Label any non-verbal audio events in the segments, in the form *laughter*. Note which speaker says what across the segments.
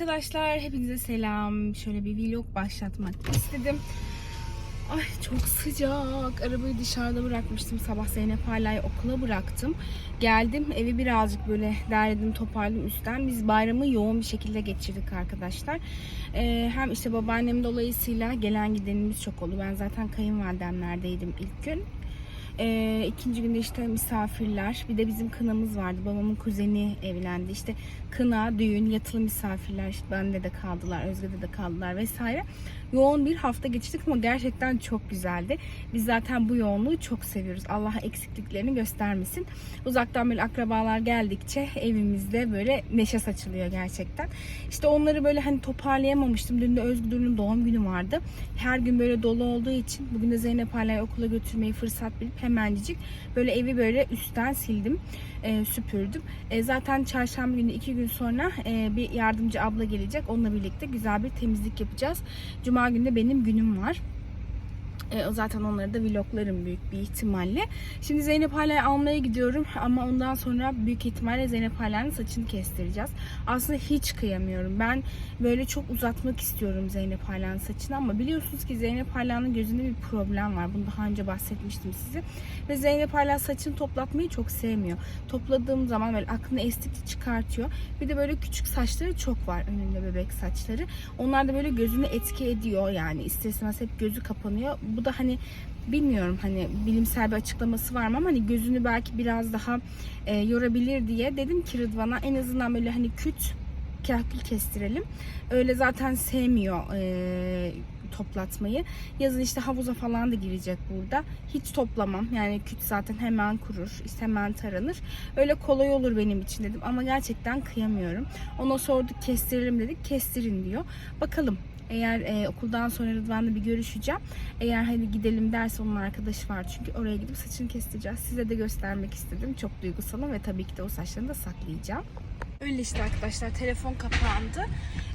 Speaker 1: arkadaşlar, hepinize selam. Şöyle bir vlog başlatmak istedim. Ay çok sıcak. Arabayı dışarıda bırakmıştım. Sabah Zeynep Hala'yı okula bıraktım. Geldim evi birazcık böyle derledim toparladım üstten. Biz bayramı yoğun bir şekilde geçirdik arkadaşlar. Ee, hem işte babaannem dolayısıyla gelen gidenimiz çok oldu. Ben zaten kayınvalidemlerdeydim ilk gün. Ee, ikinci günde işte misafirler. Bir de bizim kınamız vardı. Babamın kuzeni evlendi. İşte kına, düğün, yatılı misafirler. İşte bende de kaldılar, Özge'de de kaldılar vesaire. Yoğun bir hafta geçirdik ama gerçekten çok güzeldi. Biz zaten bu yoğunluğu çok seviyoruz. Allah eksikliklerini göstermesin. Uzaktan böyle akrabalar geldikçe evimizde böyle neşe saçılıyor gerçekten. İşte onları böyle hani toparlayamamıştım. Dün de Özgür'ün doğum günü vardı. Her gün böyle dolu olduğu için bugün de Zeynep Hala'yı okula götürmeyi fırsat bilip hemencik böyle evi böyle üstten sildim. e, süpürdüm. E, zaten çarşamba günü iki gün sonra e, bir yardımcı abla gelecek. Onunla birlikte güzel bir temizlik yapacağız. Cuma günü de benim günüm var. E, zaten onları da vloglarım büyük bir ihtimalle. Şimdi Zeynep Hala'yı almaya gidiyorum ama ondan sonra büyük ihtimalle Zeynep Hala'nın saçını kestireceğiz. Aslında hiç kıyamıyorum. Ben böyle çok uzatmak istiyorum Zeynep Hala'nın saçını ama biliyorsunuz ki Zeynep Hala'nın gözünde bir problem var. Bunu daha önce bahsetmiştim size. Ve Zeynep Hala saçını toplatmayı çok sevmiyor. Topladığım zaman böyle aklını estikçe çıkartıyor. Bir de böyle küçük saçları çok var önünde bebek saçları. Onlar da böyle gözünü etki ediyor yani ister hep gözü kapanıyor. Bu da hani bilmiyorum hani bilimsel bir açıklaması var mı ama hani gözünü belki biraz daha e, yorabilir diye dedim ki Rıdvan'a en azından böyle hani küt kahkül kestirelim. Öyle zaten sevmiyor e, toplatmayı. Yazın işte havuza falan da girecek burada. Hiç toplamam. Yani küt zaten hemen kurur. işte hemen taranır. Öyle kolay olur benim için dedim. Ama gerçekten kıyamıyorum. Ona sorduk kestirelim dedik. Kestirin diyor. Bakalım. Eğer e, okuldan sonra Rıdvan'la bir görüşeceğim. Eğer hani gidelim derse onun arkadaşı var çünkü oraya gidip saçını kestireceğiz. Size de göstermek istedim. Çok duygusalım ve tabii ki de o saçlarını da saklayacağım. Öyle işte arkadaşlar telefon kapandı.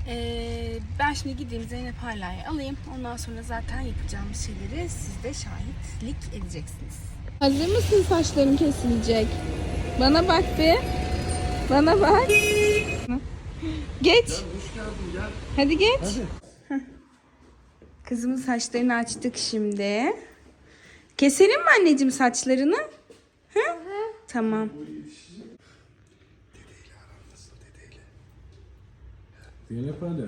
Speaker 1: Ee, ben şimdi gideyim Zeynep Hala'yı alayım. Ondan sonra zaten yapacağımız şeyleri siz de şahitlik edeceksiniz. Hazır mısın saçların kesilecek? Bana bak be. Bana bak. Geç. Hadi geç. Heh. Kızımın saçlarını açtık şimdi. Keselim mi anneciğim saçlarını? Hı? Tamam.
Speaker 2: Zeynep hala.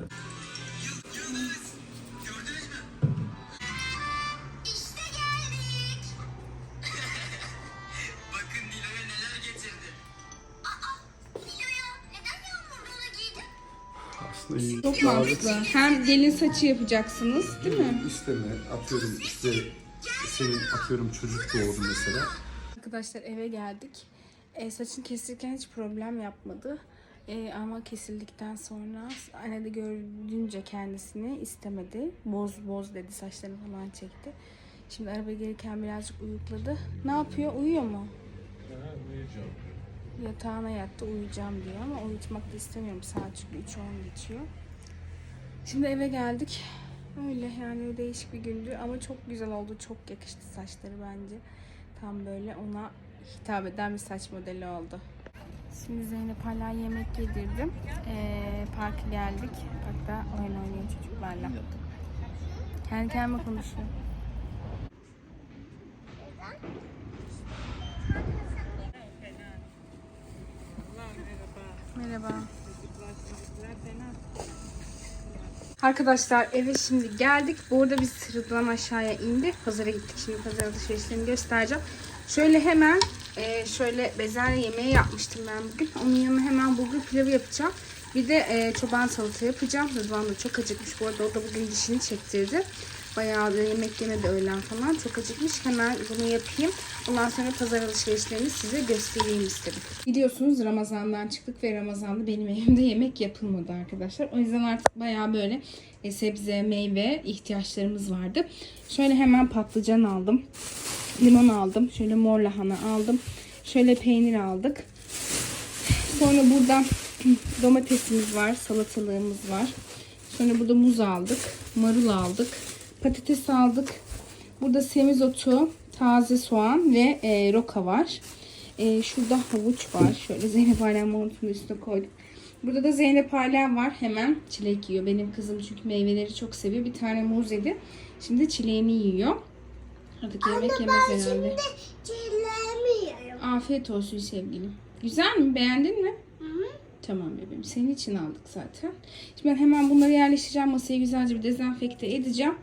Speaker 2: Aslında iyi.
Speaker 1: Çok mantıklı. Hem gelin saçı yapacaksınız değil mi?
Speaker 2: İsteme. Atıyorum işte senin atıyorum çocuk doğdu mesela.
Speaker 1: Arkadaşlar eve geldik. E, saçını kesirken hiç problem yapmadı. E, ama kesildikten sonra anne de gördünce kendisini istemedi. Boz boz dedi saçlarını falan çekti. Şimdi arabaya gelirken birazcık uyukladı. Ne yapıyor? Uyuyor mu? Yatağına yattı uyuyacağım diyor ama uyutmak da istemiyorum. Saat çünkü 3.10 geçiyor. Şimdi eve geldik. Öyle yani değişik bir gündü ama çok güzel oldu. Çok yakıştı saçları bence. Tam böyle ona hitap eden bir saç modeli oldu. Şimdi Zeynep hala yemek yedirdim. Ee, parka geldik. Parkta oyun oynuyor çocuklarla. Kendi kendime konuşuyor. Merhaba. Arkadaşlar eve şimdi geldik. Bu arada biz Rıdvan aşağıya indi. Pazara gittik. Şimdi pazar alışverişlerini göstereceğim. Şöyle hemen e, şöyle bezelye yemeği yapmıştım ben bugün. Onun yanına hemen bulgur pilavı yapacağım. Bir de e, çoban salata yapacağım. Rıdvan da çok acıkmış. Bu arada o da bugün dişini çektirdi. Bayağı da yemek yemedi öğlen falan. Çok acıkmış. Hemen bunu yapayım. Ondan sonra pazar alışverişlerini size göstereyim istedim. Biliyorsunuz Ramazan'dan çıktık ve Ramazan'da benim evimde yemek yapılmadı arkadaşlar. O yüzden artık bayağı böyle e, sebze, meyve ihtiyaçlarımız vardı. Şöyle hemen patlıcan aldım. Limon aldım. Şöyle mor lahana aldım. Şöyle peynir aldık. Sonra burada domatesimiz var, salatalığımız var. Sonra burada muz aldık, marul aldık, patates aldık. Burada semizotu, taze soğan ve e, roka var. E, şurada havuç var. Şöyle Zeynep Alem montunun üstüne koyduk. Burada da Zeynep hala var. Hemen çilek yiyor. Benim kızım çünkü meyveleri çok seviyor. Bir tane muz yedi. Şimdi çileğini yiyor. Artık yemek yemez herhalde.
Speaker 3: Çilemi yiyorum.
Speaker 1: Afiyet olsun sevgilim. Güzel mi? Beğendin mi?
Speaker 3: Hı hı.
Speaker 1: Tamam bebeğim. Senin için aldık zaten. Şimdi ben hemen bunları yerleştireceğim. Masayı güzelce bir dezenfekte edeceğim.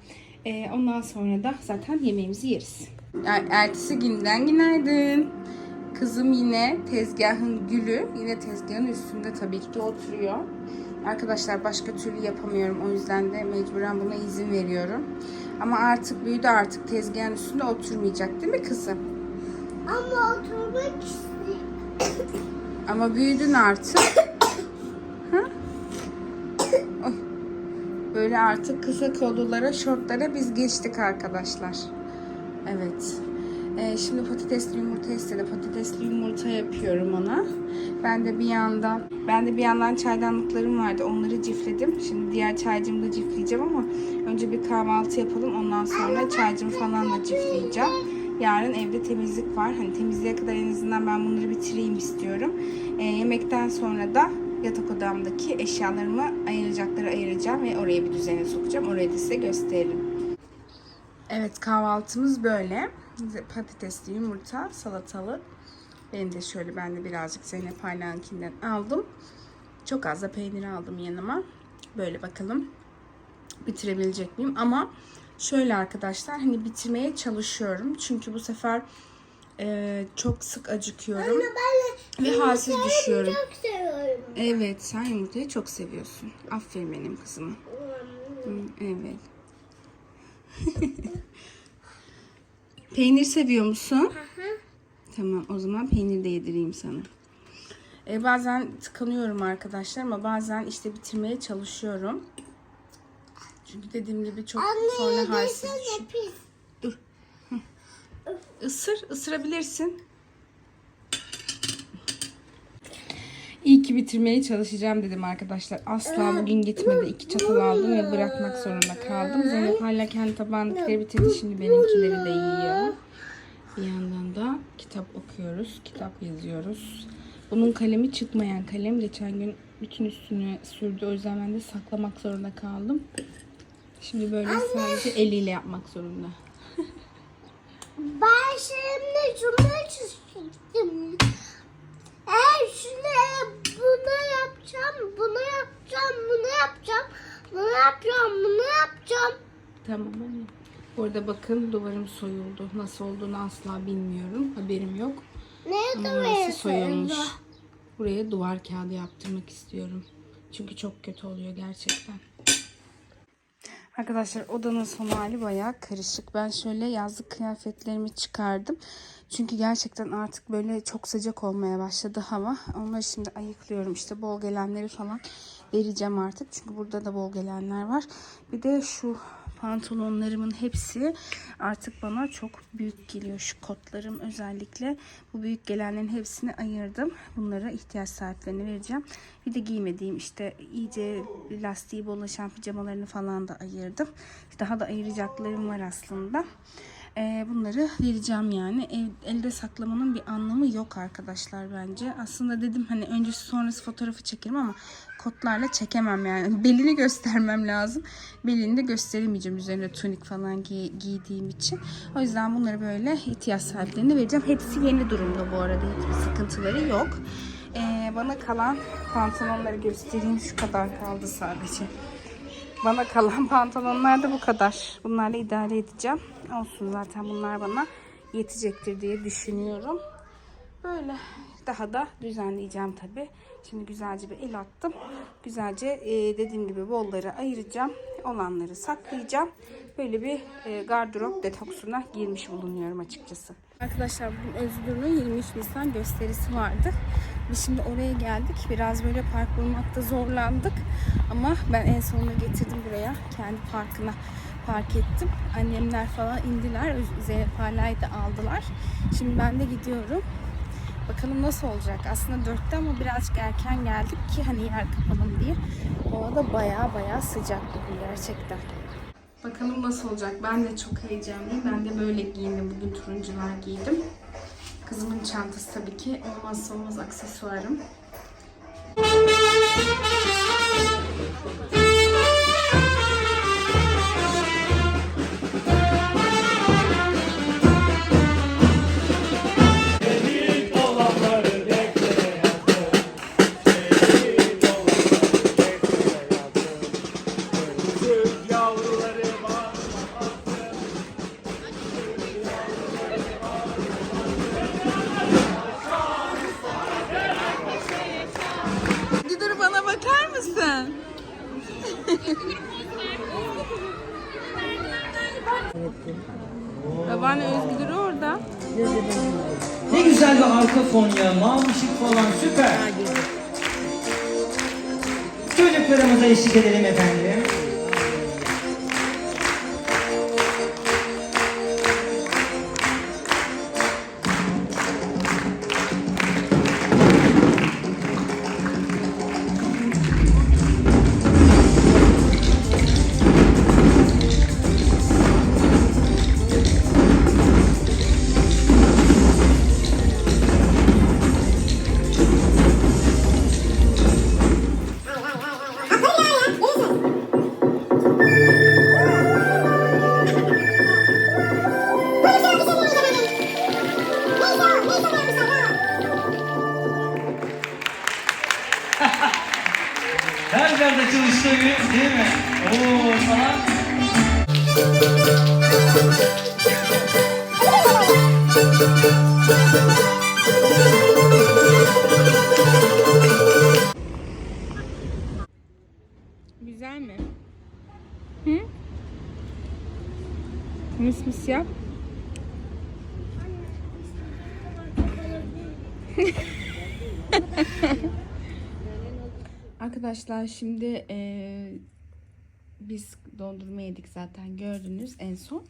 Speaker 1: Ee, ondan sonra da zaten yemeğimizi yeriz. Er- Ertesi günden günaydın. Kızım yine tezgahın gülü. Yine tezgahın üstünde tabii ki de oturuyor. Arkadaşlar başka türlü yapamıyorum. O yüzden de mecburen buna izin veriyorum. Ama artık büyüdü artık tezgahın üstünde oturmayacak değil mi kızım?
Speaker 3: Ama oturmak istiyorum.
Speaker 1: Ama büyüdün artık. *laughs* Böyle artık kısa kollulara, şortlara biz geçtik arkadaşlar. Evet. Ee, şimdi patatesli yumurta istedi. Patatesli yumurta yapıyorum ona. Ben de bir yandan ben de bir yandan çaydanlıklarım vardı. Onları cifledim. Şimdi diğer çaycımı da cifleyeceğim ama önce bir kahvaltı yapalım. Ondan sonra çaycım falan da cifleyeceğim. Yarın evde temizlik var. Hani temizliğe kadar en azından ben bunları bitireyim istiyorum. Ee, yemekten sonra da yatak odamdaki eşyalarımı ayıracakları ayıracağım ve oraya bir düzene sokacağım. Orayı da size gösteririm. Evet kahvaltımız böyle. Patatesli yumurta, salatalık. Benim de şöyle ben de birazcık Zeynep Aylan'kinden aldım. Çok az da peynir aldım yanıma. Böyle bakalım bitirebilecek miyim? Ama şöyle arkadaşlar hani bitirmeye çalışıyorum. Çünkü bu sefer e, çok sık acıkıyorum.
Speaker 3: Ben de
Speaker 1: Ve halsiz düşüyorum.
Speaker 3: çok.
Speaker 1: Evet sen yumurtayı çok seviyorsun. Aferin benim kızıma. Evet. *laughs* Peynir seviyor musun? Tamam o zaman peynir de yedireyim sana. E, bazen tıkanıyorum arkadaşlar ama bazen işte bitirmeye çalışıyorum. Çünkü dediğim gibi çok sonra halsiz. Dur. Isır, ısırabilirsin. İyi ki bitirmeye çalışacağım dedim arkadaşlar. Asla bugün gitmedi. İki çatal aldım ve bırakmak zorunda kaldım. Zeynep hala kendi tabağındakileri bitirdi. Şimdi benimkileri de yiyor. Bir yandan da kitap okuyoruz. Kitap yazıyoruz. Bunun kalemi çıkmayan kalem. Geçen gün bütün üstüne sürdü. O yüzden ben de saklamak zorunda kaldım. Şimdi böyle sadece eliyle yapmak zorunda.
Speaker 3: Ben şimdi şunu çizdim. Şunu bunu yapacağım, bunu yapacağım, bunu yapacağım, bunu yapacağım, bunu yapacağım.
Speaker 1: Tamam anne. Orada bakın duvarım soyuldu. Nasıl olduğunu asla bilmiyorum. Haberim yok.
Speaker 3: Ne
Speaker 1: orası soyulmuş. Buraya duvar kağıdı yaptırmak istiyorum. Çünkü çok kötü oluyor gerçekten. Arkadaşlar odanın son hali bayağı karışık. Ben şöyle yazlık kıyafetlerimi çıkardım. Çünkü gerçekten artık böyle çok sıcak olmaya başladı hava. Onları şimdi ayıklıyorum. İşte bol gelenleri falan vereceğim artık. Çünkü burada da bol gelenler var. Bir de şu pantolonlarımın hepsi artık bana çok büyük geliyor. Şu kotlarım özellikle. Bu büyük gelenlerin hepsini ayırdım. Bunlara ihtiyaç sahiplerine vereceğim. Bir de giymediğim işte iyice lastiği bolaşan pijamalarını falan da ayırdım. Daha da ayıracaklarım var aslında. Ee, bunları vereceğim yani. Elde saklamanın bir anlamı yok arkadaşlar bence. Aslında dedim hani öncesi sonrası fotoğrafı çekerim ama kotlarla çekemem yani. Belini göstermem lazım. Belini de gösteremeyeceğim üzerine tunik falan giy- giydiğim için. O yüzden bunları böyle ihtiyaç sahiplerine vereceğim. Hepsi yeni durumda bu arada. Hiçbir sıkıntıları yok. Ee, bana kalan pantolonları göstereyim. Şu kadar kaldı sadece. Bana kalan *laughs* pantolonlar da bu kadar. Bunlarla idare edeceğim. Olsun zaten bunlar bana yetecektir diye düşünüyorum. Böyle daha da düzenleyeceğim tabi. Şimdi güzelce bir el attım. Güzelce e, dediğim gibi bolları ayıracağım. Olanları saklayacağım. Böyle bir e, gardırop detoksuna girmiş bulunuyorum açıkçası. Arkadaşlar bugün Özgür'ün 23 Nisan gösterisi vardı. Biz şimdi oraya geldik. Biraz böyle park bulmakta zorlandık. Ama ben en sonunda getirdim buraya. Kendi parkına park ettim. Annemler falan indiler. Zeynep Parla'yı da aldılar. Şimdi ben de gidiyorum. Bakalım nasıl olacak. Aslında dörtte ama birazcık erken geldik ki hani yer kapalım diye. Havada baya baya sıcak bugün gerçekten. Bakalım nasıl olacak. Ben de çok heyecanlıyım. Ben de böyle giyindim. Bugün turuncular giydim. Kızımın çantası tabii ki olmazsa olmaz aksesuarım. Babaanne Özgür orada.
Speaker 4: Ne güzel bir arka fon ya. Mavi ışık falan süper. Çocuklarımıza eşlik edelim efendim. Her yerde çalıştığı bir değil mi? Oo sana.
Speaker 1: Güzel mi? Hı? Mis mis yap. Arkadaşlar şimdi eee, biz dondurma yedik zaten gördünüz en son.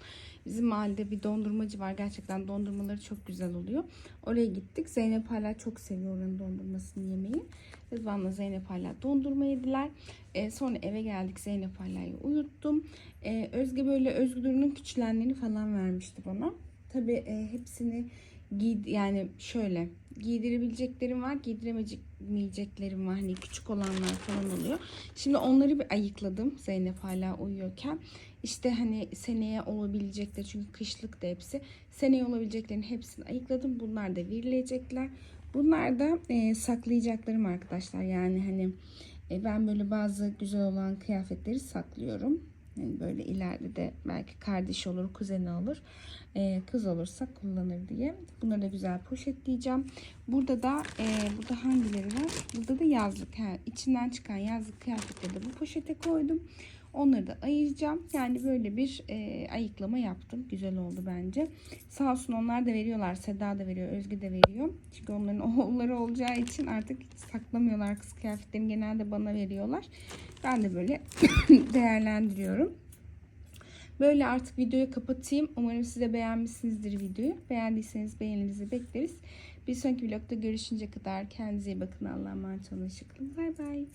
Speaker 1: Bizim mahallede bir dondurmacı var. Gerçekten dondurmaları çok güzel oluyor. Oraya gittik. Zeynep hala çok seviyor oranın dondurmasını yemeyi. Rızvan'la Zeynep hala dondurma yediler. Ee, sonra eve geldik. Zeynep hala'yı uyuttum. Ee, Özge böyle Özgür'ün küçülenlerini falan vermişti bana. Tabii e, hepsini giy yani şöyle giydirebileceklerim var, giydiremeyeceklerim var. Hani küçük olanlar falan oluyor. Şimdi onları bir ayıkladım Zeynep hala uyuyorken. İşte hani seneye olabilecekler çünkü kışlık da hepsi. Seneye olabileceklerin hepsini ayıkladım. Bunlar da verilecekler. Bunlar da e, saklayacaklarım arkadaşlar. Yani hani e, ben böyle bazı güzel olan kıyafetleri saklıyorum. Yani böyle ileride de belki kardeş olur, kuzeni olur. Ee, kız olursa kullanır diye. Bunları da güzel poşetleyeceğim. Burada da e, burada hangileri var? Burada da yazlık. Ha, içinden çıkan yazlık kıyafetleri de bu poşete koydum. Onları da ayıracağım. Yani böyle bir e, ayıklama yaptım. Güzel oldu bence. Sağ olsun onlar da veriyorlar. Seda da veriyor. Özge de veriyor. Çünkü onların *laughs* oğulları olacağı için artık saklamıyorlar kız kıyafetlerini. Genelde bana veriyorlar. Ben de böyle *coughs* değerlendiriyorum. Böyle artık videoyu kapatayım. Umarım siz de beğenmişsinizdir videoyu. Beğendiyseniz beğeninizi bekleriz. Bir sonraki vlogda görüşünce kadar kendinize iyi bakın. Allah'a emanet olun. Bay bay.